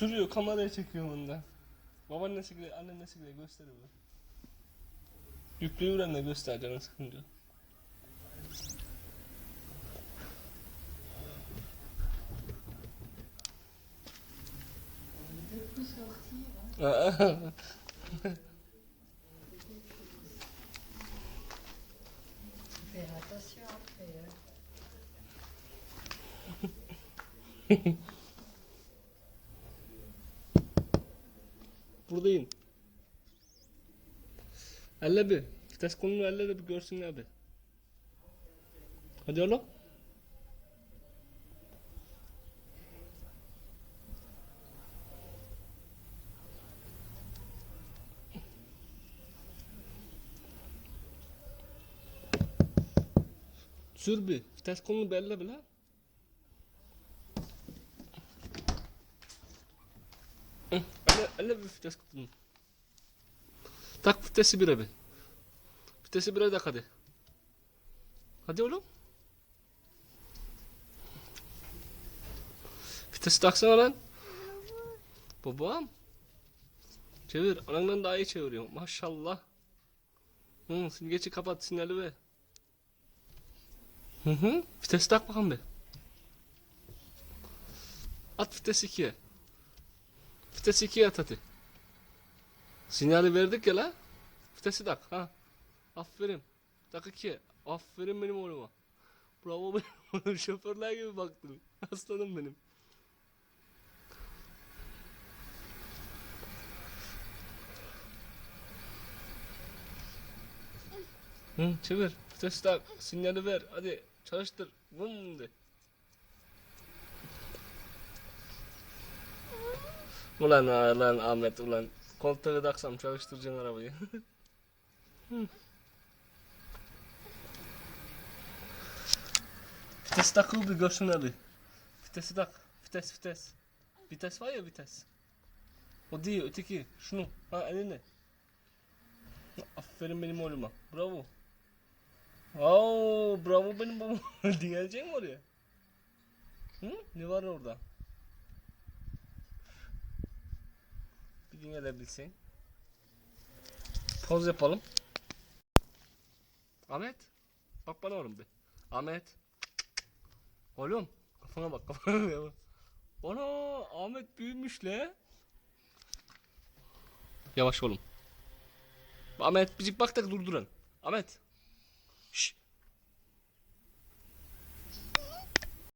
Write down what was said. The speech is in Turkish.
Sürüyor kameraya çekiyor bunda. Babaannesi gibi annesi gibi gösteriyor. Yüklüğü öğren de göster canın sıkınca. Faire attention après. Buradayım. Elle bir. Vites kolunu elle de bir görsünler bir. Hadi oğlum. Sür bir. Vites kolunu belli bile. Hı, Elle bir vites kolunu. Tak vitesi bire bir. Vitesi bire tak hadi. Hadi oğlum. Vitesi taksana lan. Babam. Çevir. Anandan daha iyi çeviriyor. Maşallah. Hı, geçi kapat sinyali ver. Hı hı. Vitesi tak bakalım bir. At vites 2'ye. Vites 2'ye at. Sinyali verdik ya la. Vitesi tak ha. Aferin. Tak 2'ye. Aferin benim oğluma. Bravo benim oğlum. Şoförler gibi baktın. Aslanım benim. Hı, çevir. Vites tak. Sinyali ver. Hadi çalıştır. Vum de. Ulan lan Ahmet ulan. Koltuğu taksam çalıştıracaksın arabayı. Vites takıl bir görsün hadi. Vitesi tak. Vites vites. Vites var ya vites. O değil öteki. Şunu. Ha eline. Aferin benim oğluma. Bravo. Oo, bravo benim babam. Gelecek mi oraya? Hı? Ne var orada? Gün gelebilsin. Poz yapalım. Ahmet. Bak bana oğlum bir. Ahmet. Oğlum. Kafana bak kafana bak. Ana Ahmet büyümüş le. Yavaş oğlum. Ahmet bir bak da durdurun. Ahmet.